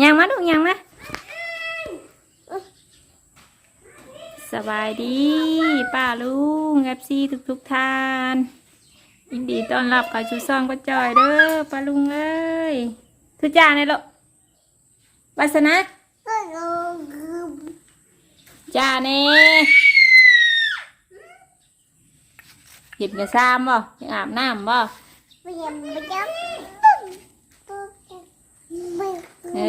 ยังมาดูยังมาสบายดี ป้าลุงเอฟซีทุกทุกท่านยินดีต้อนรับเข้าสู่ซองป้าจอยเด้อป้าลุงเอ้ยทุจ่าในลูกวาสนาจ่าเน่เห็นกระซ้ำบ่ยังอาบน้ำบ่เอ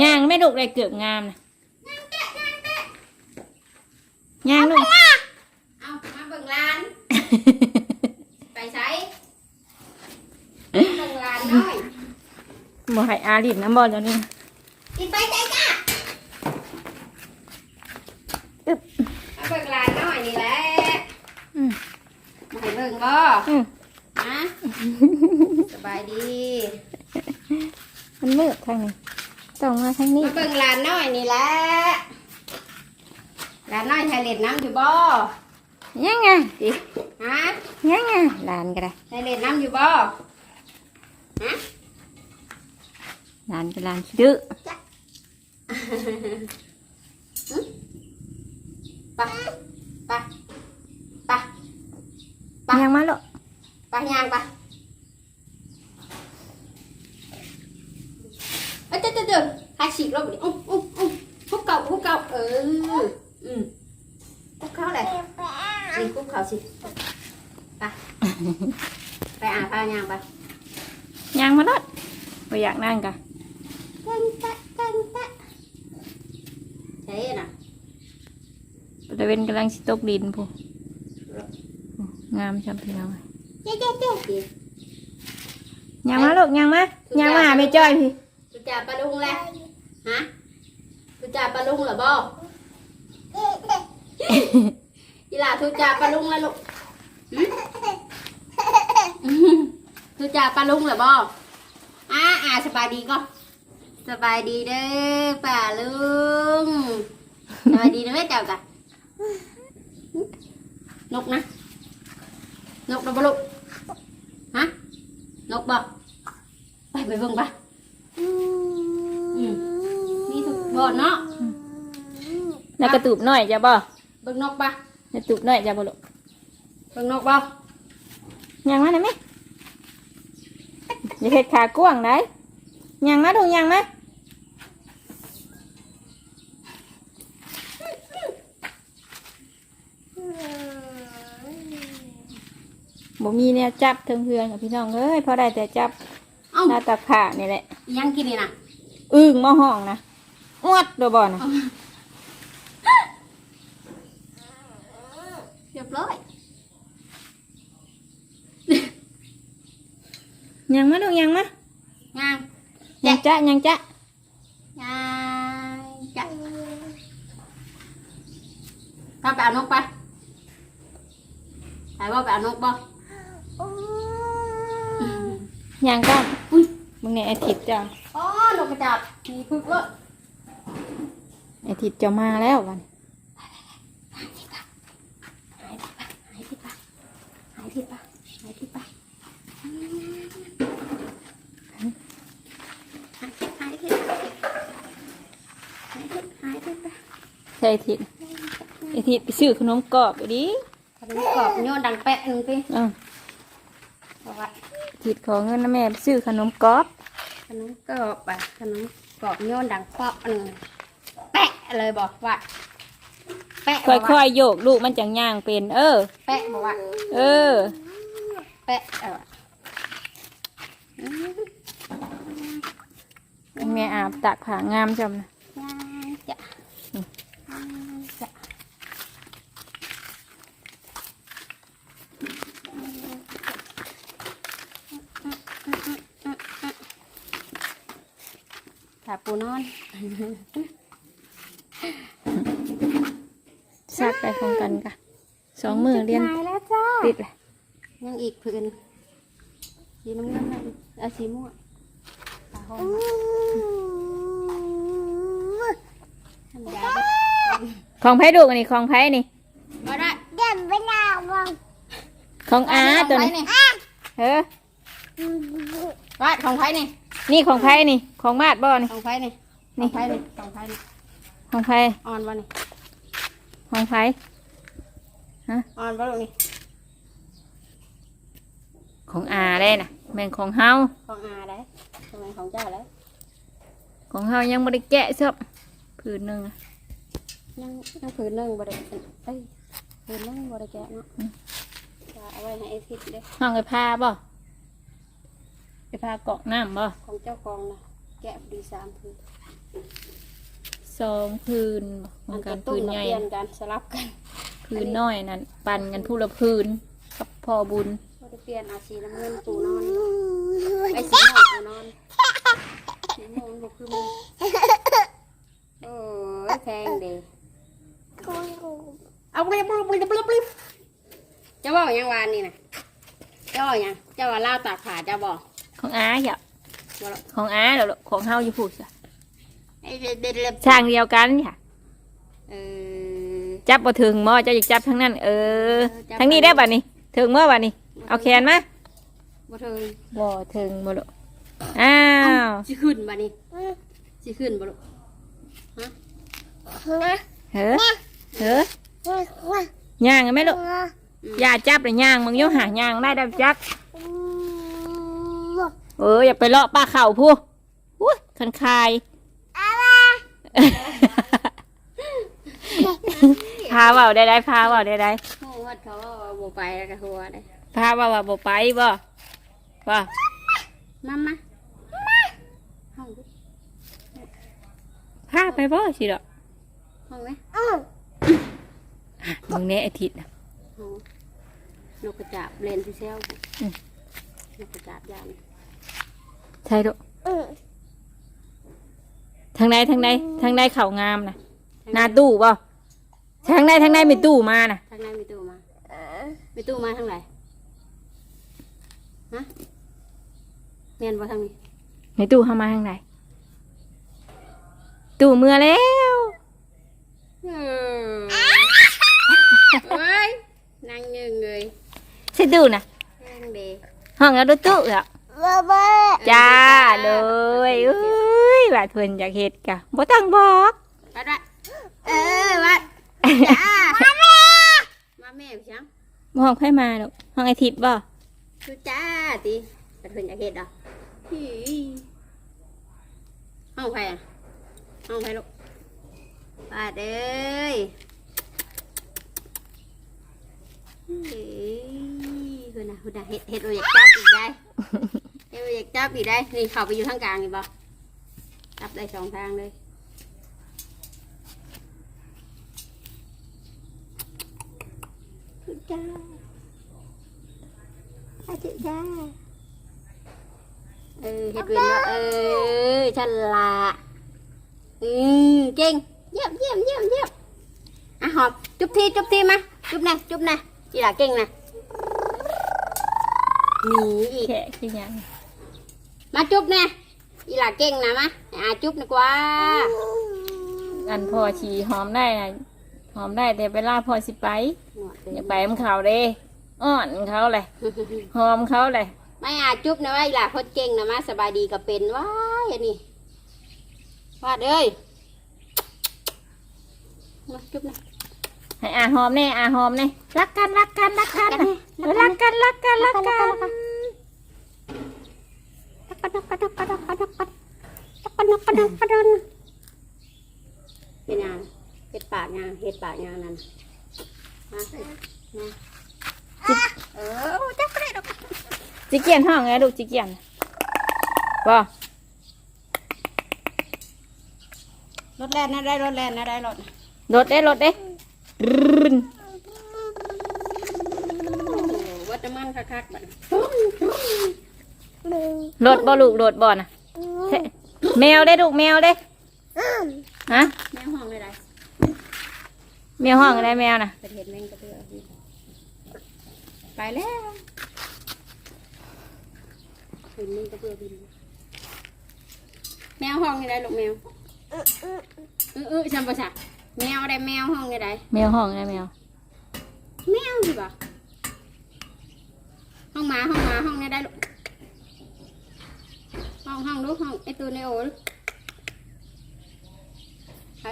อย่าง ไม่ดุเลยเกือบงามนะย่างลูกเอามาเบิ่งร้าน ไปใช้เบิ่งร้านน้อยบ่ให้อาลิดน้ำบ่เจ้านี่กินไปใจจ้ามาเบิ่งร้านน้อยนี่แหละอืมมาให้เบิ่งบ่อืมฮะสบายดี มันมืดทางนี้ ต้องมาทางนี้มาเบิ่งร้านน้อยนี่แหละร้านน้อยไทยเล่นน้ำอยู่บ่ยังไงดิฮะยังไงหลานก็ได้ไทยเล่นน้ำอยู่บ่ฮะหลานก็หลานขี้ดื้อไปไปไปไปยังมาลูกไปย่างไปเอ้ยเดี๋ยวเดี๋ยวเดี๋ยวให้ฉีกรอบนี้อุ้มอุ้มอุ้มคุกเก่าคุกเก่าเอออืมคุกเข้าเลยนี่คุกเข้าสิไปไปอ่านพาย่างไปยังมาลูกบ่อยากนั่งกะกันตะกันตะใช่น่ะตะเวนกำลังสิตกดินพูงามจำพี่น้องเจ๊เจ๊เจ๊ดิยังมาลูกยังมายังมาหาแม่จ้อยพี่ทุจ่าปลาลุงแหละ ฮะทุจ่าปลาลุงเหรอบ่อีหล่าทุจ่าปลาลุงแล้วลูกทุจ่าปลาลุงเหรอบ่อ่าอ่าสบายดีก็สบายดีเด้อป่าลุงสบายดีเด้อเจ้าจ้ะนกนะ นกนะบ่ลูกฮะนกบ่ไปไปเบิ่งไปอืมนี่ทุกบอนเนาะ แล้วก ระตูบน้อยจะบ่เบิ่งนกปะกระตูบน้อยจะบ่ลูกเบิ่งนกบ่ยังมาได้ไหมอย่าเฮ็ดขากว้างได้ยังมาดูยังมาบ่มีแนวจับเทิงเฮือนกับพี่น้องเอ้ยพอได้แต่จับเอ้าหน้าตาผ่านี่แหละอีหยังกินนี่น่ะอึ้งมาห้องนะอวดเดยวบ่นะ เรียบร้อย ยังมาดูยังมาย่างยังจ๊ะยังจ๊ะย่างจ้ะถ้าไปเอานกไปไปบ่ไปเอานกบ่ยังก็อุ้ยมึงเนี่ยไอทิดจ้ะอ๋อนกกระจาบมีพึกเลยไอทิดจะมาแล้ววัน หายทิพปะหายทิพปะหายทิพปะหายทิพปะหายทิพหายทิพหายทิพหายทิพปะ ใช่ไอทิดไอทิดไปซื้อขนมกรอบไปดิขนมกรอบโยนดังแปะหนึ่งพี่อะบอกว่าทิดขอเงินนะแม่ไปซื้อขนมกรอบขนมกรอบอะขนมกรอบโยนดังเปาะหนึ่งแปะเลยบอกว่าแปะบค่อกว่าอยๆโยกลูกมันจังย่างเป็น เออ แปะบอกว่าเออ แปะเออแม่อาบตากผางามจำนะจะ จะถ้าปูนอนซักไปพร้อมกันกะสองมือเรียนหายแล้วจ้าติดเลยยังอีกผืนสีน้ำเงินเอาสีม่วงตาหองทำยาไป ของไผ่ดูกอันนี้ของไผ่นี่บ่ได้ของอาตัวไปนี้นี่เออวาดของไผนี่ นี่ของไผ่นี่ ของมาดบ่นี่ ของไผนี่ของไผนี่ของไผนี่ของไผ่อ่อนบ่นี่ ของไผ่อ่อนบ่ลูกนี่ ของอาได้น่ะแม่นของเฮา ของอาได้ทำไมของเจ้าแล้วของเฮายังบ่ได้แกะซับผืนหนึงอะ ยังยังผืนหนึงบ่ได้เอ้ยผืนหนึงบ่ได้แกะเนาะจะเอาไว้ให้ไอ้ทิศเด้อห้องไอ้ผ้าบ่ไอ้ผ้าเกาะน้ำบ่ของเจ้าของนะแกะพอดีสามผืนสองผืนบ่เหมืมัอนนกกัระนตุ้ผืนนมาใหญ่เปลี่ยนกันสลับกันผืนน้อยนั่นปั่นกันผู้ละผืนกับพ่อบุญบ่ได้เปลี่ยนเอาสีน้ำเงินปูนอนไอ้สีหมอกปูนอนสีหมอกมันบ่คือมึงโอ้ยแพงเด้ เอาไปบลิบลิบลิบลิบจะบอกยังวานนี่นะจะบอกยังจะว่าล่าวตากผาจะบอกของอาอย่าบ่หรอของอาเดี๋ยวของเฮาอยู่พูดจ้ะช่างเดียวกันค่ะเออจับบ่ถึงหมอจะอยากจับทั้งนั้น เออ ทั้งนี้ได้บัดนี้ถึงเมื่อบัดนี้เอาแขนมาบ่เทิงบ่ถึงบ่ลูกอ้าวสิขึ้นบ่นี่สิขึ้นบ่ลูกเฮ้อเฮ้อ ย่างกันไหมลูกอย่าจับเลยย่างมึงโยหาย่างได้ดับจัก เอออย่าไปเลาะปลาเข่าพูอุ้ยคันคายพาเบาได้ได้พาเบาได้ได้โอ้วัดเขาว่าบ่ไปแล้วก็หัวได้พาเบาว่าบ่ไปบ่บ่มามาห้องดิพาไปบ่สิดอก ห้องไหม มึงเนี่ยอาทิตย์น่ะห้องนกกระจาบเลนที่เซลอืมนกกระจาบยานใช่ลูกทางใดทางใดทางใดเข่างามน่ะหนาตู้บ่ทางใดทางใดมีตู้มาน่ะทางไหนมีตู้มามีตู้มาทางไหนฮะเมียนบ่ทางนี้มีตู้เข้ามาทางใดตู้เมื่อแล้ว เออเฮ้ยนั่งเงงเลย ใช่ตู้น่ะแห้งเดห้องแล้วดูตู้เหรอจ้าเลยเอ้ยว่าเพิ่นอยากเฮ็ดกะบ่ต้องบอกวัดวัดเออวัดจ้ามาแม่มาแม่พี่ช้างบ่ห้องไผมาดอกห้องไอาทิตย์บ่คือจ้าติแต่เพิ่นอยากเฮ็ดดอกหิห้องใครอะห้องใครลูกปาดเอ้ยเฮ้ย คุณน่ะคุณน่ะเฮ็ดเฮ็ดเราอยากจับอีกได้เฮ็ดเราอยากจับอีกได้นี่เข้าไปอยู่ทางกลางนี่บ่จับได้สองทางเลยคือจ้าอาจิจ้าเออเฮ็ดเวียนแล้วเออฉลาดอืมเก่งเยี่ยมเยี่ยมเยี่ยมเยี่ยมอะหอมจุ๊บทีจุ๊บทีมาจุ๊บนะจุ๊บนะจีหล่าเก่งนะ หนีอีกแค่คือหยังมาจุ๊บนะจีหล่าเก่งนะมาอะจุ๊บดีกว่าอันพ่อฉีหอมได้น่ะหอมได้แต่เวลาพ่อสิไปหนวดอย่าไปมันเขาเด้อ้อนเขาเลยหอมเขาเลยไม่อะจุ๊บนะว่าอีหล่าคนเก่งนะมาสบายดีก็เป็นว้ายอันนี้วาดเอ้ยมาจุ๊บนะ ให้อาหอมแน่อาหอมแน่รักกันรักกันรักกันเออรักกันรักกันรักกันเป็นยังเห็ดปากยังเห็ดปากยังนั่นมานะเออจับก็ได้ดอกจิเกียนห้องไงลูกจิเกียนบ่รถแล่นนะได้รถแล่นนะได้รถรถเด้รถเด้ รืนวัดน้ำมันคักๆบัดรถบ่ลูกรถบ่น่ะเฮ้แมวเด้ลูกแมวเด้ฮะแม่ห้องได้ไรแมวห้องอะไรแมวน่ะเป็นเห็ดแมงกระเตือไปแล้วแมงกระเตือบินแมวห้องได้ไรลูกแมวเออเออจำภาษา แมวได้แมวห้องได้ไรแมวห้องอะไรแมว แมวสิบ่ะห้องหมาห้องหมาห้องนี้ได้ลูกตัวในโอนไป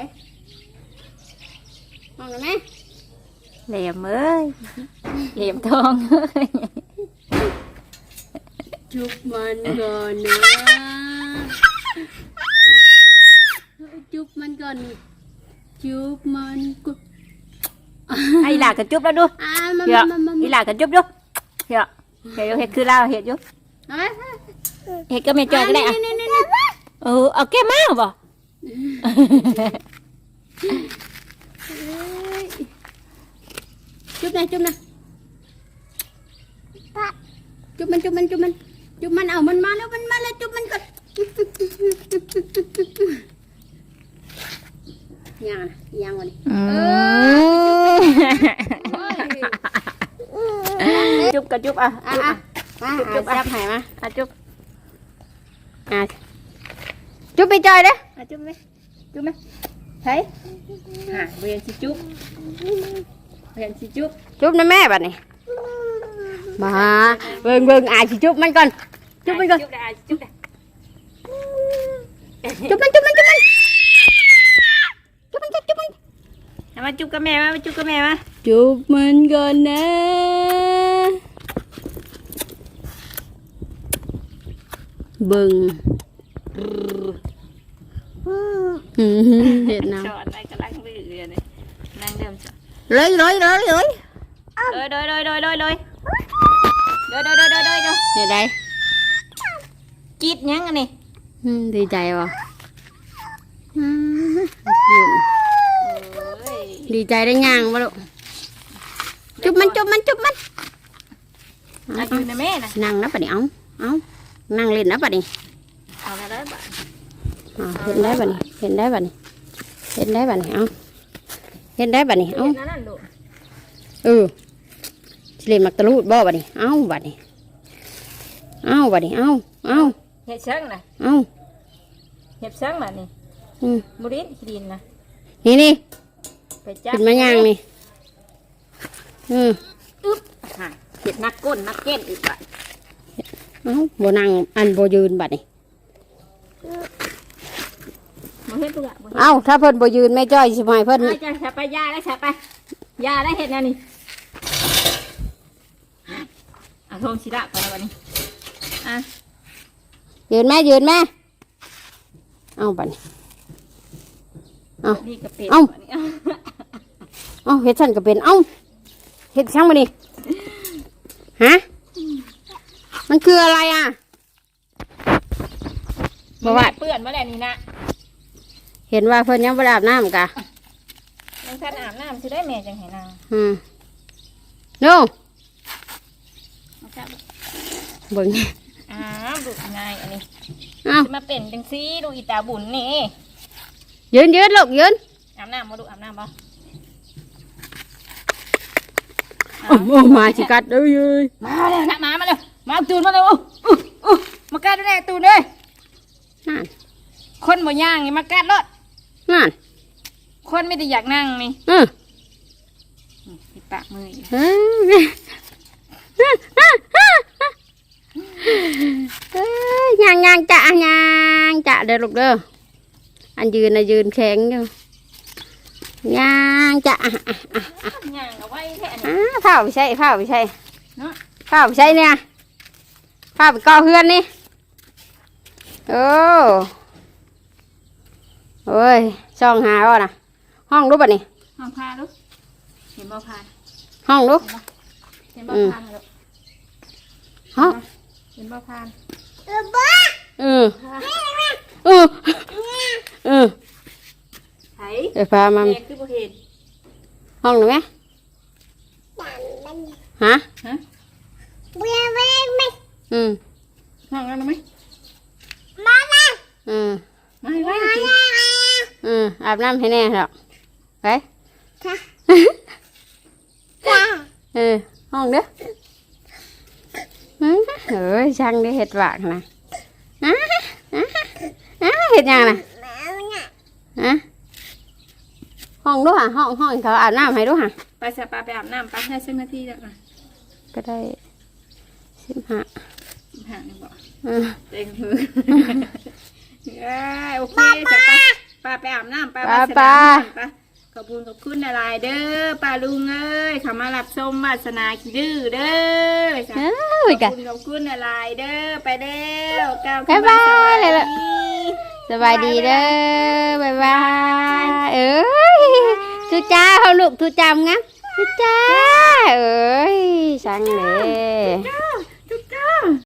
มองได้ไหมเหลี่ยมเอ้ยเหลี่ยมทองเอ้ยจุบมันก่อนนะจุบมันก่อน chụp mình cục ai là cái chụp đó đu hiểu dạ. ý là cái chụp đu dạ. hiểu hiểu hết cứ lao hết chú hết cái mẹ chơi cái này à? ừ ở cái má vợ? Chụp này chụp này. Chụp mình chụp mình chụp mình chụp mình ở mình mà nó mình mà là chụp mình còn ย่างนะย่างวันนี้อืมจุ๊บกระจุ๊บอ่ะอ่ะอ่ะมาจุ๊บแซ่บหายมาอ่ะจุ๊บอ่ะจุ๊บไปจอยเด้อ่ะจุ๊บไหมจุ๊บไหมใช่อ่ะเวียนสิจุ๊บเวียนสิจุ๊บจุ๊บนะแม่บัดนี้มาเบิ่งเบิ่งอ่ะสิจุ๊บมันก่อนจุ๊บมันก่อนจุ๊บได้จุ๊บได้จุ๊บมันจุ๊บมันจุ๊บมัน มาจุบกับแม่มามาจุบกับแม่มาจุบมันก่อนนะเบิ่งอืมเห็ดน้สอนอะไรกำลังบื้อเลยนี่นั่งเดิมสอนำเลยเลยเลยเลยโดยโดยโดยโดยโดยโดยโดยโดยโดยโดยโดยโดยเห็ดไรกีดยังอันนี้อืมดีใจวะอืมเอ้ย ดีใจได้ย่างวะลูกจุบมันจุบมันจุบมันอายุนะแม่นะนั่งนะปะนี่เอาเอานั่งเล่นนะปะนี่เอาแล้วได้บ้านอ่าเห็นได้ปะนี่เห็นได้ปะนี่เห็นได้ปะนี่เอาเห็นได้ปะนี่เอานั่นนั่นลูกเออสิเล่นมักตะลูดบ่ปะนี่เอาปะนี่เอาปะนี่เอาเอาเห็ดเชิงนะเอาเห็ดเชิงน่ะนี่อืมบุรีขี้ดินนะนี่นี่ ไปจับกินมาย่างนี่ อืมอึ๊บหาเห็ดนักก้นนักเก้นอีกบ้านเอาบ่นั่งอันบ่ยืนบัดนี่ มาเห็ดปุ๊กอะบ่เห็ดเอาถ้าเพิ่นบ่ยืนแม่จ้อยสิมาให้เพิ่น เอาจะแฉไปยาได้แฉไปยาได้เห็ดนั่นนี่อะทงชิระก่อนแล้ววันนี้อะยืนแม่ยืนแม่เอาบัดนี่เอานี่กระเป็ดเอ้า บัดนี้ เอาเฮ็ดฉันก็เป็นเอ้าเฮ็ดช่างมานี่ฮะมันคืออะไรอะบ่ว่าเปื้อนมาแล้วนี่นะเห็นว่าเพิ่นยังบ่ได้อาบน้ำกะยังท่านอาบน้ำสิได้แม่จังให้นางอืมโนเอาจับเบิ่งอ้าวดูง่ายอันนี้เอ้าจะมาเป็นจังซี่ดูอีตาบุญนี่ยืนยืนลูกยืนอาบน้ำมาดูอาบน้ำบ่ โอ้โหมาสิกัดเอ้ยเอ้ยมาแล้วนะมามาแล้วมาเอาตูนมาแล้วอู้อู้อู้มากัดด้วยแน่ตูนเลยนั่นคนบ่ย่างนี่มากัดรถนั่นคนไม่ได้อยากนั่งนี่เออปิดปากมืออีกเอ้ยเอ้ยย่างย่างจะย่างจะเด้อลูกเด้ออันยืนน่ะยืนแข็งอยู่ ย่างจะอะอะย่างเอาไว้แค่นี้ อ่าผ้าไปใช่ผ้าไปใช่เนาะผ้าไปใช่เนี่ยผ้าไปก่อเฮือนนี่โอ้โอ้ยช่องหาว่ะนะห้องรู้ป่ะนี่ห้องพาลูกเห็นบ่พานห้องรู้เห็นบ่พานลูกห้องเห็นบ่พาน เออเออเออ ไผเดี๋ยวพามาแม่คือบ่เห็นห้องหนูไหมฮะฮะอืมห้องนั้นไหมอืมมาให้ไว้สิอืมอาบน้ำให้แน่หรอกไปเออห้องเด้ออืมเอ้ยช่างได้เห็ดหวากนะอะอะอะเห็ดหยังนะ ฮะ ห้องด้วยฮะห้องห้องเขาอาบน้ำให้ด้วยฮะไปสปาไปอาบน้ำไปให้สักนาทีแล้วกันก็ได้สิบห้าห่างหนึ่งบ่อืมเต็งมือเอ้ยโอเคจ้ะป้าป้าไปอาบน้ำป้าป้าไปสนามป้าป้าขอบคุณขอบคุณอะไรเด้อป้าลุงเอ้ยเขามารับชมวาสนาขี้ดื้อเด้อจ้ะเอ้ยขกัอนบคุณขอบคุณอะไรเด้อไปเด้อก้าวบ๊ายบายเลเลยยล่ะ สบายดีเด้อบ๊ายบายเอ้ยทุจ้าเขาลูกทุจำงั้นทุจ้าเอ้ยช่างเลย